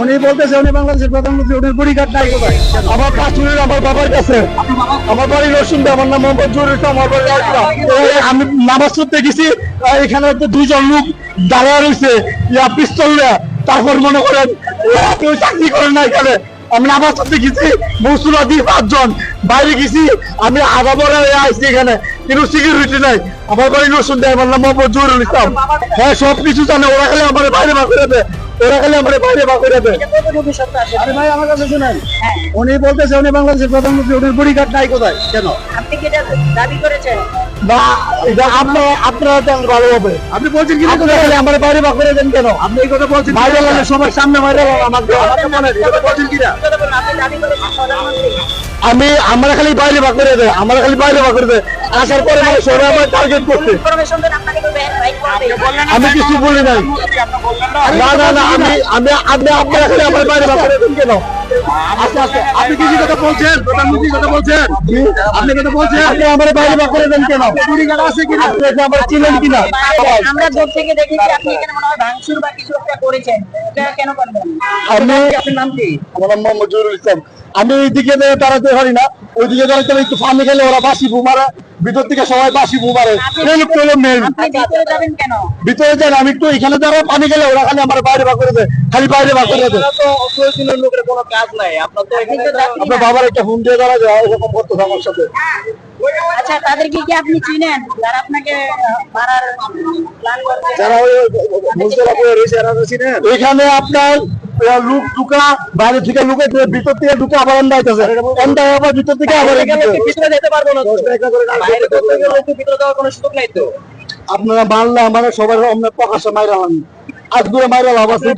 উনি বলতেছে, উনি বাংলাদেশের প্রধানমন্ত্রী উনি বুড়ি কার্ড নাই আমার আমার বাবার কাছে। আমার আমার নাম মোহাম্মদ আমার বাড়ি আমি নামাজ পড়তে গেছি এখানে দুইজন লোক দাঁড়ায় রয়েছে, ইয়া পিস্তল। তারপর মনে করেন কেউ চাকরি করে না এখানে। আমি নামাজ পড়তে গেছি মৌসুলা দিয়ে পাঁচজন। বাইরে গেছি, আমি আধা বড় আসছি এখানে কিন্তু সিকিউরিটি নাই। আমার বাড়ি রসুন দেয় আমার নাম মোহাম্মদ জহুরুল ইসলাম। হ্যাঁ সব কিছু জানে, ওরা খালি আমার বাইরে বা করে ওরা খালি আমার বাইরে বা করে দেয়। আরে ভাই আমার কাছে শুনেন উনি বলতেছে উনি বাংলাদেশের প্রধানমন্ত্রী উনি বুড়ি কার্ড নাই কোথায়? কেন? আপনি কি এটা দাবি করেছেন? না এটা আপনারা আপনারা দেন ভালো হবে। আপনি বলছেন কি খালি আমার বাইরে বা করে দেন কেন? আপনি এই কথা বলছেন বাইরে গেলে সবার সামনে বাইরে আমাকে আমাকে মনে এটা বলছেন কিনা কথা বলুন, আপনি দাবি করেছেন প্রধানমন্ত্রী আমি আমরা খালি বাইরে বা করে দেয় আমরা খালি বাইরে বা করে দেয় আসার পরে মানে সবাই আমার টার্গেট করছে। করবে আমি কিছু বলি নাই। না। না না আমি আমি আপনি আপনারা খালি আমার বাইরে বা করে দেন কেন? আচ্ছা আচ্ছা আপনি কি কথা বলছেন? প্রধানমন্ত্রী কথা বলছেন? আপনি কথা বলছেন? আপনি আমার বাইরে বা করে দেন কেন? বুড়ি কার্ড আছে কিনা? আপনি আমার চিনেন কিনা? আমরা দূর থেকে দেখেছি আপনি এখানে মনে হয় ভাঙচুর বা কিছু একটা করেছেন। এটা কেন করবেন আমি আপনার নাম কি? আমার নাম মোহাম্মদ জহুরুল ইসলাম। আমি ওইদিকে দিয়ে দাঁড়াতে পারি না ওইদিকে দাঁড়াতে একটু ফানি খেলে ওরা বাসি বুমারে ভিতর থেকে সবাই বাসি আপনি ভিতরে যাবেন কেন? ভিতরে যান আমি একটু এখানে দাঁড়া পানি খেলে ওরা খালি আমার বাইরে বা করে দেয় খালি বাইরে বা করে দেয়। তো প্রয়োজনীয় লোকের কোনো কাজ নাই আপনার। বাবার একটা ফোন দিয়ে দাঁড়া যায় এরকম করতো আমার সাথে। আচ্ছা তাদেরকে কি আপনি চিনেন? যারা আপনাকে আহ, প্ল্যান করছে? যারা ওই রয়েছে এরা চিনেন? এখানে আপনার লোক ঢুকা বাইরে থেকে লুকে ভিতর থেকে ঢুকে আবার আইতেছে আবার ভিতর থেকে আবার। ভিতরে যেতে পারব না বাইরে করতে ভিতরে যাওয়ার কোনো সুযোগ নাই তো আপনারা মারলে আমার সবার অন্য প্রকাশে মাইরা হন আজ দূরে মাইরা লাভ আছে?